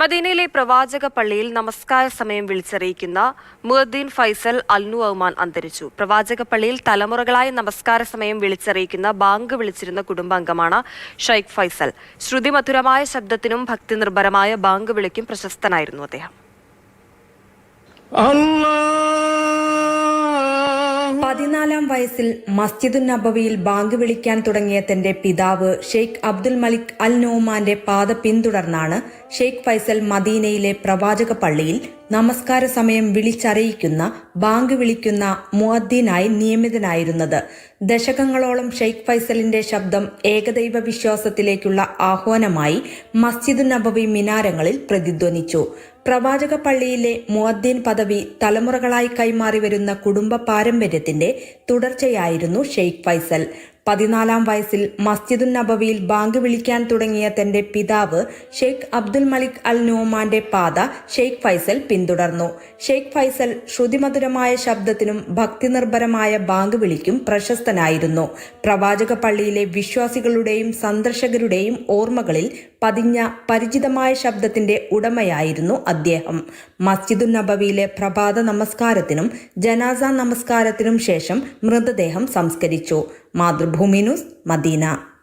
മദീനയിലെ പ്രവാചക പള്ളിയിൽ നമസ്കാര സമയം വിളിച്ചറിയിക്കുന്ന മുഹദ്ദീൻ ഫൈസൽ അൽനു അഹ്മാൻ അന്തരിച്ചു. പ്രവാചക പള്ളിയിൽ തലമുറകളായി നമസ്കാര സമയം വിളിച്ചറിയിക്കുന്ന ബാങ്ക് വിളിച്ചിരുന്ന കുടുംബാംഗമാണ് ഷെയ്ഖ് ഫൈസൽ. ശ്രുതിമധുരമായ ശബ്ദത്തിനും ഭക്തി നിർഭരമായ ബാങ്ക് വിളിക്കും പ്രശസ്തനായിരുന്നു അദ്ദേഹം. പതിനാലാം വയസ്സിൽ മസ്ജിദുൻ നബവിയിൽ ബാങ്ക് വിളിക്കാൻ തുടങ്ങിയ തന്റെ പിതാവ് ഷെയ്ഖ് അബ്ദുൽ മലിക് അൽ നോമാന്റെ പാത പിന്തുടർന്നാണ് ഷെയ്ഖ് ഫൈസൽ മദീനയിലെ പ്രവാചക പള്ളിയിൽ നമസ്കാര സമയം വിളിച്ചറിയിക്കുന്ന ബാങ്ക് വിളിക്കുന്ന മുഅദ്ദീനായി നിയമിതനായിരുന്നത്. ദശകങ്ങളോളം ഷെയ്ഖ് ഫൈസലിന്റെ ശബ്ദം ഏകദൈവ വിശ്വാസത്തിലേക്കുള്ള ആഹ്വാനമായി മസ്ജിദുൻ നബവി മിനാരങ്ങളിൽ പ്രതിധ്വനിച്ചു. പ്രവാചക പള്ളിയിലെ മുഅദ്ദീൻ പദവി തലമുറകളായി കൈമാറി വരുന്ന കുടുംബ പാരമ്പര്യത്തിന്റെ തുടർച്ചയായിരുന്നു ഷെയ്ഖ് ഫൈസൽ. പതിനാലാം വയസ്സിൽ മസ്ജിദുൻ നബവിയിൽ ബാങ്ക് വിളിക്കാൻ തുടങ്ങിയ തന്റെ പിതാവ് ഷെയ്ഖ് അബ്ദുൽ മലിക് അൽ നോമാന്റെ പാത ഷെയ്ഖ് ഫൈസൽ പിന്തുടർന്നു. ഷെയ്ഖ് ഫൈസൽ ശ്രുതിമധുരമായ ശബ്ദത്തിനും ഭക്തിനിർഭരമായ ബാങ്ക് വിളിക്കും പ്രശസ്തനായിരുന്നു. പ്രവാചക പള്ളിയിലെ വിശ്വാസികളുടെയും സന്ദർശകരുടെയും ഓർമ്മകളിൽ പതിഞ്ഞ പരിചിതമായ ശബ്ദത്തിന്റെ ഉടമയായിരുന്നു അദ്ദേഹം. മസ്ജിദുൻ നബവിയിലെ പ്രഭാത നമസ്കാരത്തിനും ജനാസ നമസ്കാരത്തിനും ശേഷം മൃതദേഹം സംസ്കരിച്ചു. Mathrubhumi news Medina.